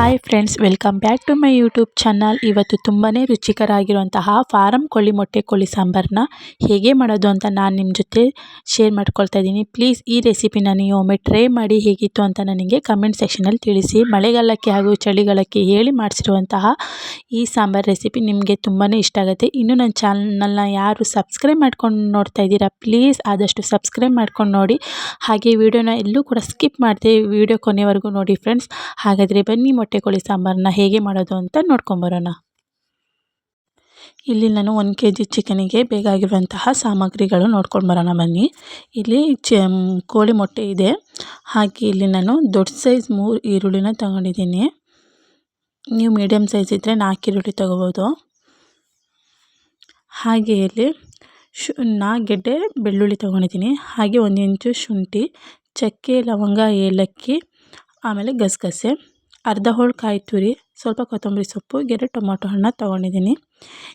Hi friends welcome back to my YouTube channel ಇವತ್ತು ತುಂಬಾ ರುಚಿಕರಾಗಿರುವಂತಹ form ಕೋಳಿ ಮೊಟ್ಟೆ ಕೋಳಿ ಸಾಂಬಾರನ್ನ ಹೇಗೆ ಮಾಡೋದು ಅಂತ ನಾನು ನಿಮ್ಮ ಜೊತೆ ಶೇರ್ ಮಾಡ್ಕೊಳ್ತಾ ಇದ್ದೀನಿ. ಪ್ಲೀಸ್ ಈ ರೆಸಿಪಿನ ನೀವು ಒಮ್ಮೆ ಟ್ರೈ ಮಾಡಿ ಹೇಗಿತ್ತು ಅಂತ ನನಗೆ ಕಮೆಂಟ್ ಸೆಕ್ಷನಲ್ಲಿ ತಿಳಿಸಿ. ಮಳೆಗಾಲಕ್ಕೆ ಹಾಗೂ ಚಳಿಗಾಲಕ್ಕೆ ಹೇಳಿ ಮಾಡಿಸಿರುವಂತಹ ಈ ಸಾಂಬಾರು ರೆಸಿಪಿ ನಿಮಗೆ ತುಂಬಾ ಇಷ್ಟ ಆಗುತ್ತೆ. ಇನ್ನು ನನ್ನ ಚಾನಲ್ನ ಯಾರು ಸಬ್ಸ್ಕ್ರೈಬ್ ಮಾಡ್ಕೊಂಡು ನೋಡ್ತಾ ಇದ್ದೀರಾ ಪ್ಲೀಸ್ ಆದಷ್ಟು ಸಬ್ಸ್ಕ್ರೈಬ್ ಮಾಡ್ಕೊಂಡು ನೋಡಿ. ಹಾಗೆ ವಿಡಿಯೋನ ಎಲ್ಲೂ ಕೂಡ ಸ್ಕಿಪ್ ಮಾಡಿದೆ ವಿಡಿಯೋ ಕೊನೆವರೆಗೂ ನೋಡಿ ಫ್ರೆಂಡ್ಸ್ ಹಾಗಾದರೆ ಬನ್ನಿ ಮೊಟ್ಟೆ ಕೋಳಿ ಸಾಂಬಾರನ್ನ ಹೇಗೆ ಮಾಡೋದು ಅಂತ ನೋಡ್ಕೊಂಬರೋಣ. ಇಲ್ಲಿ ನಾನು ಒಂದು ಕೆ ಜಿ ಚಿಕನಿಗೆ ಬೇಕಾಗಿರುವಂತಹ ಸಾಮಗ್ರಿಗಳು ನೋಡ್ಕೊಂಡು ಬರೋಣ ಬನ್ನಿ. ಇಲ್ಲಿ ಚ ಕೋಳಿ ಮೊಟ್ಟೆ ಇದೆ. ಹಾಗೆ ಇಲ್ಲಿ ನಾನು ದೊಡ್ಡ ಸೈಜ್ ಮೂರು ಈರುಳ್ಳಿನ ತಗೊಂಡಿದ್ದೀನಿ. ನೀವು ಮೀಡಿಯಮ್ ಸೈಜ್ ಇದ್ದರೆ ನಾಲ್ಕು ಈರುಳ್ಳಿ ತೊಗೋಬೋದು. ಹಾಗೆ ಇಲ್ಲಿ ಶು ನಾಗೆಡ್ಡೆ ಗೆಡ್ಡೆ ಬೆಳ್ಳುಳ್ಳಿ ತೊಗೊಂಡಿದ್ದೀನಿ. ಹಾಗೆ ಒಂದು ಇಂಚು ಶುಂಠಿ, ಚಕ್ಕೆ, ಲವಂಗ, ಏಲಕ್ಕಿ, ಆಮೇಲೆ ಗಸಗಸೆ. ಅರ್ಧ ಹೋಳು ಕಾಯಿ ತುರಿ, ಸ್ವಲ್ಪ ಕೊತ್ತಂಬರಿ ಸೊಪ್ಪು, ಎರಡು ಟೊಮೊಟೊ ಹಣ್ಣು ತೊಗೊಂಡಿದ್ದೀನಿ.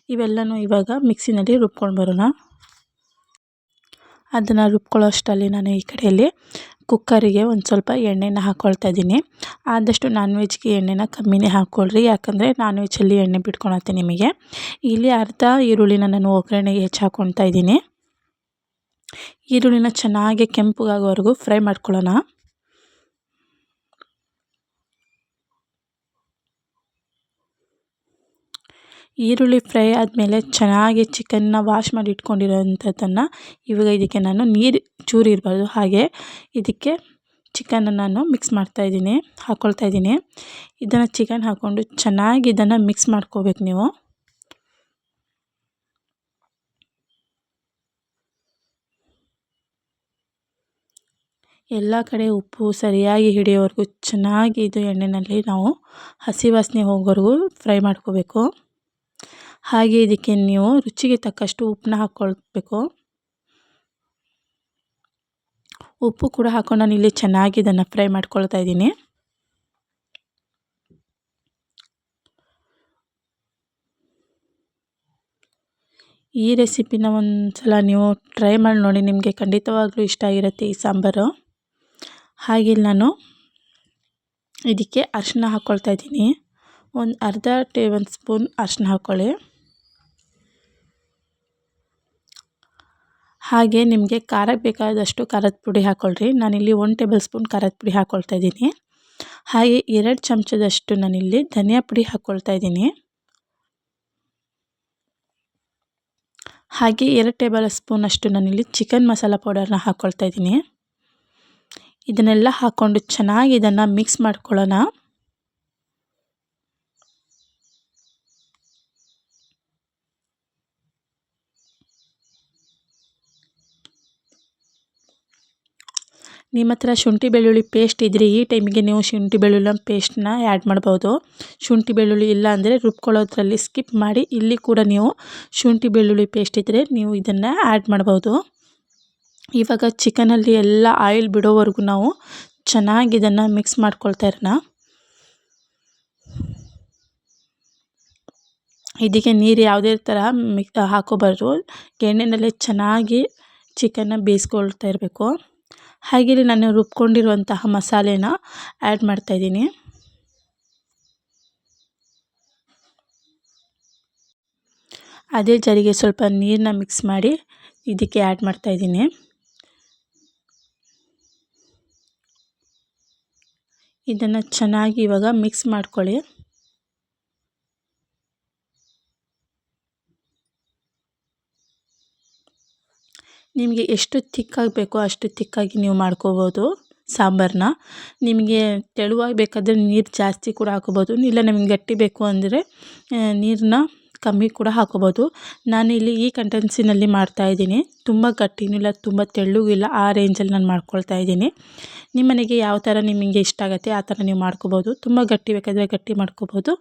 ಇವೆಲ್ಲನೂ ಇವಾಗ ಮಿಕ್ಸಿನಲ್ಲಿ ರುಬ್ಕೊಂಡು ಬರೋಣ. ಅದನ್ನು ರುಬ್ಕೊಳ್ಳೋ ಅಷ್ಟರಲ್ಲಿ ನಾನು ಈ ಕಡೆಯಲ್ಲಿ ಕುಕ್ಕರಿಗೆ ಒಂದು ಸ್ವಲ್ಪ ಎಣ್ಣೆನ ಹಾಕ್ಕೊಳ್ತಾ ಇದ್ದೀನಿ. ಆದಷ್ಟು ನಾನ್ ವೆಜ್ಗೆ ಎಣ್ಣೆನ ಕಮ್ಮಿನೇ ಹಾಕ್ಕೊಳ್ರಿ ಯಾಕಂದರೆ ನಾನ್ ವೆಜ್ಜಲ್ಲಿ ಎಣ್ಣೆ ಬಿಟ್ಕೊಳತ್ತೆ ನಿಮಗೆ. ಇಲ್ಲಿ ಅರ್ಧ ಈರುಳ್ಳಿನ ನಾನು ಒಗ್ಗರಣೆಗೆ ಹೆಚ್ಚು ಇದ್ದೀನಿ. ಈರುಳ್ಳಿನ ಚೆನ್ನಾಗಿ ಕೆಂಪುಗಾಗೋವರೆಗೂ ಫ್ರೈ ಮಾಡ್ಕೊಳ್ಳೋಣ. ಈರುಳ್ಳಿ ಫ್ರೈ ಆದಮೇಲೆ ಚೆನ್ನಾಗಿ ಚಿಕನ್ನ ವಾಶ್ ಮಾಡಿ ಇಟ್ಕೊಂಡಿರೋಂಥದ್ದನ್ನು ಇವಾಗ ಇದಕ್ಕೆ ನಾನು ನೀರು ಚೂರು ಇರಬಾರ್ದು. ಹಾಗೆ ಇದಕ್ಕೆ ಚಿಕನ್ನ ನಾನು ಮಿಕ್ಸ್ ಮಾಡ್ತಾಯಿದ್ದೀನಿ ಹಾಕ್ಕೊಳ್ತಾ ಇದ್ದೀನಿ. ಇದನ್ನು ಚಿಕನ್ ಹಾಕ್ಕೊಂಡು ಚೆನ್ನಾಗಿ ಇದನ್ನು ಮಿಕ್ಸ್ ಮಾಡ್ಕೋಬೇಕು ನೀವು. ಎಲ್ಲ ಕಡೆ ಉಪ್ಪು ಸರಿಯಾಗಿ ಹಿಡಿಯೋವರೆಗೂ ಚೆನ್ನಾಗಿ ಇದು ಎಣ್ಣೆಯಲ್ಲಿ ನಾವು ಹಸಿ ವಾಸನೆ ಹೋಗೋವರೆಗೂ ಫ್ರೈ ಮಾಡ್ಕೋಬೇಕು. ಹಾಗೆ ಇದಕ್ಕೆ ನೀವು ರುಚಿಗೆ ತಕ್ಕಷ್ಟು ಉಪ್ಪನ್ನ ಹಾಕ್ಕೊಳ್ಬೇಕು ಉಪ್ಪು ಕೂಡ ಹಾಕ್ಕೊಂಡು ನಾನು ಇಲ್ಲಿ ಚೆನ್ನಾಗಿ ಇದನ್ನು ಫ್ರೈ ಮಾಡ್ಕೊಳ್ತಾ ಇದ್ದೀನಿ. ಈ ರೆಸಿಪಿನ ಒಂದು ಸಲ ನೀವು ಟ್ರೈ ಮಾಡಿ ನೋಡಿ, ನಿಮಗೆ ಖಂಡಿತವಾಗ್ಲೂ ಇಷ್ಟ ಆಗಿರುತ್ತೆ ಈ ಸಾಂಬಾರು. ಹಾಗೆ ನಾನು ಇದಕ್ಕೆ ಅರಿಶಿನ ಹಾಕ್ಕೊಳ್ತಾ ಇದ್ದೀನಿ. ಒಂದು ಅರ್ಧ ಟೇಬಲ್ ಸ್ಪೂನ್ ಅರಿಶಿನ ಹಾಕ್ಕೊಳ್ಳಿ ಹಾಗೆ ನಿಮಗೆ ಖಾರಕ್ಕೆ ಬೇಕಾದಷ್ಟು ಖಾರದ ಪುಡಿ ಹಾಕ್ಕೊಳ್ರಿ ನಾನಿಲ್ಲಿ ಒನ್ ಟೇಬಲ್ ಸ್ಪೂನ್ ಖಾರದ ಪುಡಿ ಹಾಕ್ಕೊಳ್ತಾ ಇದ್ದೀನಿ. ಹಾಗೆ ಎರಡು ಚಮಚದಷ್ಟು ನಾನಿಲ್ಲಿ ಧನಿಯಾ ಪುಡಿ ಹಾಕ್ಕೊಳ್ತಾ ಇದ್ದೀನಿ. ಹಾಗೆ ಎರಡು ಟೇಬಲ್ ಸ್ಪೂನಷ್ಟು ನಾನಿಲ್ಲಿ ಚಿಕನ್ ಮಸಾಲ ಪೌಡರ್ನ ಹಾಕ್ಕೊಳ್ತಾ ಇದ್ದೀನಿ. ಇದನ್ನೆಲ್ಲ ಹಾಕ್ಕೊಂಡು ಚೆನ್ನಾಗಿ ಇದನ್ನು ಮಿಕ್ಸ್ ಮಾಡ್ಕೊಳ್ಳೋಣ. ನಿಮ್ಮ ಹತ್ರ ಶುಂಠಿ ಬೆಳ್ಳುಳ್ಳಿ ಪೇಸ್ಟ್ ಇದ್ದರೆ ಈ ಟೈಮಿಗೆ ನೀವು ಶುಂಠಿ ಬೆಳ್ಳುಳ್ಳಿ ಪೇಸ್ಟ್ನ ಆ್ಯಡ್ ಮಾಡ್ಬೋದು. ಶುಂಠಿ ಬೆಳ್ಳುಳ್ಳಿ ಇಲ್ಲ ಅಂದರೆ ರುಬ್ಕೊಳ್ಳೋದ್ರಲ್ಲಿ ಸ್ಕಿಪ್ ಮಾಡಿ, ಇಲ್ಲಿ ಕೂಡ ನೀವು ಶುಂಠಿ ಬೆಳ್ಳುಳ್ಳಿ ಪೇಸ್ಟ್ ಇದ್ದರೆ ನೀವು ಇದನ್ನು ಆ್ಯಡ್ ಮಾಡ್ಬೋದು. ಇವಾಗ ಚಿಕನಲ್ಲಿ ಎಲ್ಲ ಆಯಿಲ್ ಬಿಡೋವರೆಗೂ ನಾವು ಚೆನ್ನಾಗಿ ಇದನ್ನು ಮಿಕ್ಸ್ ಮಾಡ್ಕೊಳ್ತಾ ಇರೋಣ. ಇದಕ್ಕೆ ನೀರು ಯಾವುದೇ ಥರ ಮಿಕ್ ಹಾಕೋಬಾರ್ದು. ಎಣ್ಣೆನಲ್ಲೇ ಚೆನ್ನಾಗಿ ಚಿಕನ್ನ ಬೇಯಿಸ್ಕೊಳ್ತಾ ಇರಬೇಕು. ಹಾಗೆ ನಾನು ರುಬ್ಕೊಂಡಿರುವಂತಹ ಮಸಾಲೆನ ಆ್ಯಡ್ ಮಾಡ್ತಾಯಿದ್ದೀನಿ ಅದೇ ಜರಿಗೆ ಸ್ವಲ್ಪ ನೀರನ್ನ ಮಿಕ್ಸ್ ಮಾಡಿ ಇದಕ್ಕೆ ಆ್ಯಡ್ ಮಾಡ್ತಾಯಿದ್ದೀನಿ ಇದನ್ನು ಚೆನ್ನಾಗಿ ಇವಾಗ ಮಿಕ್ಸ್ ಮಾಡ್ಕೊಳ್ಳಿ. ನಿಮಗೆ ಎಷ್ಟು ತಿಕ್ಕಾಗಿ ಬೇಕೋ ಅಷ್ಟು ತಿಕ್ಕಾಗಿ ನೀವು ಮಾಡ್ಕೋಬೋದು ಸಾಂಬಾರನ್ನ. ನಿಮಗೆ ತೆಳುವಾಗಿ ಬೇಕಾದರೆ ನೀರು ಜಾಸ್ತಿ ಕೂಡ ಹಾಕೋಬೋದು. ಇಲ್ಲ ನಿಮಗೆ ಗಟ್ಟಿ ಬೇಕು ಅಂದರೆ ನೀರನ್ನ ಕಮ್ಮಿ ಕೂಡ ಹಾಕೋಬೋದು. ನಾನಿಲ್ಲಿ ಈ ಕಂಟೆನ್ಸಿನಲ್ಲಿ ಮಾಡ್ತಾಯಿದ್ದೀನಿ ತುಂಬ ಗಟ್ಟಿನೂ ಇಲ್ಲ, ತುಂಬ ತೆಳ್ಳಗೂ ಇಲ್ಲ, ಆ ರೇಂಜಲ್ಲಿ ನಾನು ಮಾಡ್ಕೊಳ್ತಾ ಇದ್ದೀನಿ. ನಿಮ್ಮನೆಗೆ ಯಾವ ಥರ ನಿಮಗೆ ಇಷ್ಟ ಆಗುತ್ತೆ, ಆ ಥರ ನೀವು ಮಾಡ್ಕೋಬೋದು. ತುಂಬ ಗಟ್ಟಿ ಬೇಕಾದರೆ ಗಟ್ಟಿ ಮಾಡ್ಕೋಬೋದು.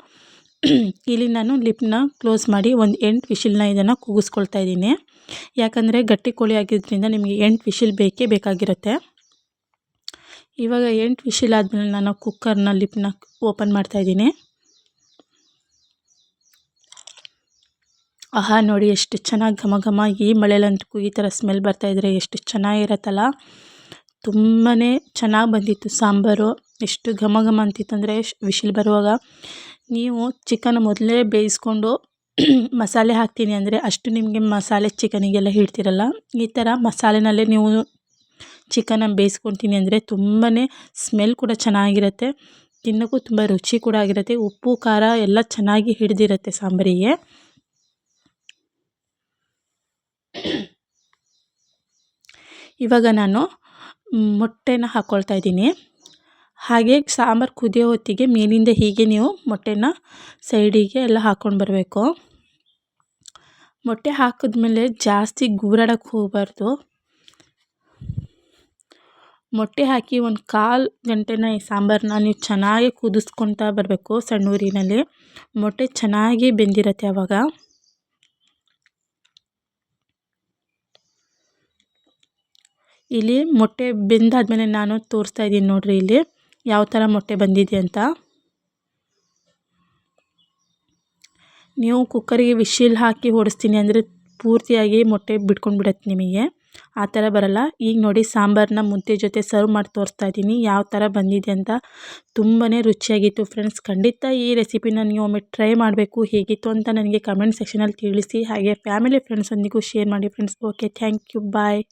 ಇಲ್ಲಿ ನಾನು ಲಿಪ್ನ ಕ್ಲೋಸ್ ಮಾಡಿ ಒಂದು ಎಂಟು ವಿಶಿಲ್ನ ಇದನ್ನು ಕೂಗಿಸ್ಕೊಳ್ತಾ ಇದ್ದೀನಿ. ಯಾಕಂದರೆ ಗಟ್ಟಿ ಕೋಳಿ ಆಗಿದ್ದರಿಂದ ನಿಮಗೆ ಎಂಟು ವಿಶಿಲ್ ಬೇಕೇ ಬೇಕಾಗಿರುತ್ತೆ. ಇವಾಗ ಎಂಟು ವಿಶಿಲ್ ಆದಮೇಲೆ ನಾನು ಕುಕ್ಕರ್ನ ಲಿಪ್ನ ಓಪನ್ ಮಾಡ್ತಾಯಿದ್ದೀನಿ ಆಹಾ, ನೋಡಿ ಎಷ್ಟು ಚೆನ್ನಾಗಿ ಘಮ ಘಮ ಈ ಮಳೆಯಲ್ಲಂತೂ ಈ ಥರ ಸ್ಮೆಲ್ ಬರ್ತಾಯಿದ್ರೆ ಎಷ್ಟು ಚೆನ್ನಾಗಿರತ್ತಲ್ಲ. ತುಂಬಾ ಚೆನ್ನಾಗಿ ಬಂದಿತ್ತು ಸಾಂಬಾರು. ಎಷ್ಟು ಘಮ ಘಮ ಅಂತಿತ್ತಂದರೆ ವಿಶಿಲ್ ಬರುವಾಗ ನೀವು ಚಿಕನ್ ಮೊದಲೇ ಬೇಯಿಸ್ಕೊಂಡು ಮಸಾಲೆ ಹಾಕ್ತೀನಿ ಅಂದರೆ ಅಷ್ಟು ನಿಮಗೆ ಮಸಾಲೆ ಚಿಕನಿಗೆಲ್ಲ ಹಿಡ್ತಿರಲ್ಲ ಈ ಥರ ಮಸಾಲೆನಲ್ಲೇ ನೀವು ಚಿಕನ್ನ ಬೇಯಿಸ್ಕೊತೀನಿ ಅಂದರೆ ತುಂಬಾ ಸ್ಮೆಲ್ ಕೂಡ ಚೆನ್ನಾಗಿರುತ್ತೆ, ತಿನ್ನೋಕ್ಕೂ ತುಂಬ ರುಚಿ ಕೂಡ ಆಗಿರುತ್ತೆ, ಉಪ್ಪು, ಖಾರ ಎಲ್ಲ ಚೆನ್ನಾಗಿ ಹಿಡಿದಿರುತ್ತೆ ಸಾಂಬಾರಿಗೆ. ಇವಾಗ ನಾನು ಮೊಟ್ಟೆನ ಹಾಕ್ಕೊಳ್ತಾ ಇದ್ದೀನಿ. ಹಾಗೆ ಸಾಂಬಾರು ಕುದಿಯೋ ಹೊತ್ತಿಗೆ ಮೇಲಿಂದ ಹೀಗೆ ನೀವು ಮೊಟ್ಟೆನ ಸೈಡಿಗೆ ಎಲ್ಲ ಹಾಕ್ಕೊಂಡು ಬರಬೇಕು. ಮೊಟ್ಟೆ ಹಾಕಿದ್ಮೇಲೆ ಜಾಸ್ತಿ ಗೂರಾಡೋಕ್ಕೆ ಹೋಗಬಾರ್ದು. ಮೊಟ್ಟೆ ಹಾಕಿ ಒಂದು ಕಾಲು ಗಂಟೆನ ಈ ಸಾಂಬಾರನ್ನ ನೀವು ಚೆನ್ನಾಗಿ ಕುದಿಸ್ಕೊತಾ ಬರಬೇಕು ಸಣ್ಣ ಊರಿನಲ್ಲಿ ಮೊಟ್ಟೆ ಚೆನ್ನಾಗಿ ಬೆಂದಿರತ್ತೆ ಆವಾಗ ಇಲ್ಲಿ ಮೊಟ್ಟೆ ಬೆಂದಾದ್ಮೇಲೆ ನಾನು ತೋರಿಸ್ತಾ ಇದ್ದೀನಿ ನೋಡಿರಿ ಇಲ್ಲಿ. ಯಾವ ಥರ ಮೊಟ್ಟೆ ಬಂದಿದೆ ಅಂತ. ನೀವು ಕುಕ್ಕರಿಗೆ ವಿಶಿಲ್ ಹಾಕಿ ಓಡಿಸ್ತೀನಿ ಅಂದರೆ ಪೂರ್ತಿಯಾಗಿ ಮೊಟ್ಟೆ ಬಿಟ್ಕೊಂಡು ಬಿಡುತ್ತೆ ನಿಮಗೆ. ಆ ಥರ ಬರಲ್ಲ. ಈಗ ನೋಡಿ ಸಾಂಬಾರನ್ನ ಮುದ್ದೆ ಜೊತೆ ಸರ್ವ್ ಮಾಡಿ ತೋರಿಸ್ತಾ ಇದ್ದೀನಿ. ಯಾವ ಥರ ಬಂದಿದೆ ಅಂತ ತುಂಬಾ ರುಚಿಯಾಗಿತ್ತು ಫ್ರೆಂಡ್ಸ್ ಖಂಡಿತ ಈ ರೆಸಿಪಿನ ನೀವು ಒಮ್ಮೆ ಟ್ರೈ ಮಾಡಬೇಕು. ಹೇಗಿತ್ತು ಅಂತ ನನಗೆ ಕಮೆಂಟ್ ಸೆಕ್ಷನಲ್ಲಿ ತಿಳಿಸಿ. ಹಾಗೆ ಫ್ಯಾಮಿಲಿ ಫ್ರೆಂಡ್ಸೊಂದಿಗೂ ಶೇರ್ ಮಾಡಿ friends okay thank you bye